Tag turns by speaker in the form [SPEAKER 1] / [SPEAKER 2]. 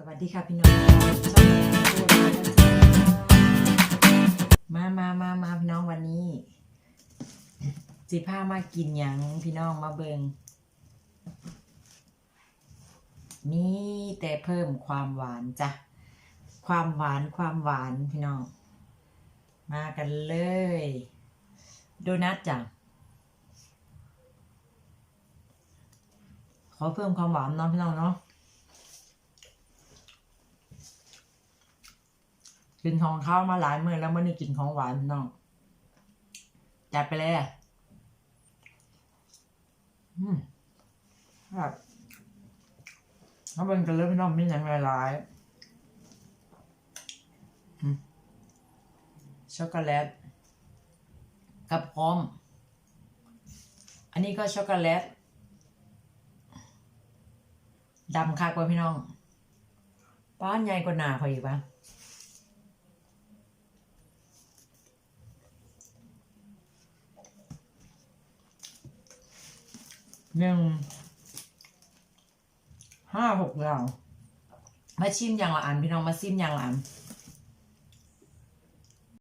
[SPEAKER 1] สวัสดีค่ะพี่น้องมามามามาพี่น้องวันนี้สิพามากินหยังพี่น้องมาเบิงมีแต่เพิ่มความหวานจ้ะ ความหวานความหวานพี่น้อง มากันเลย โดนัทจ้ะ ขอเพิ่มความหวานเนาะพี่น้องเนาะ กินของข้าวมาหลายมื้อแล้วมื่อนี้กินของหวานพี่น้องจัดไปเลยอะอืมครับถ้าเป็นกันเลยพี่น้องมีอย่างหลายๆช็อกโกแลตกับพร้อม อันนี้ก็ช็อกโกแลตดำคักว่าพี่น้องป้านใหญ่กว่าหนาเขาอีกปะ หนึ่งห้าหกอย่างมาชิมอย่างละอันพี่น้องมาชิมอย่างละอัน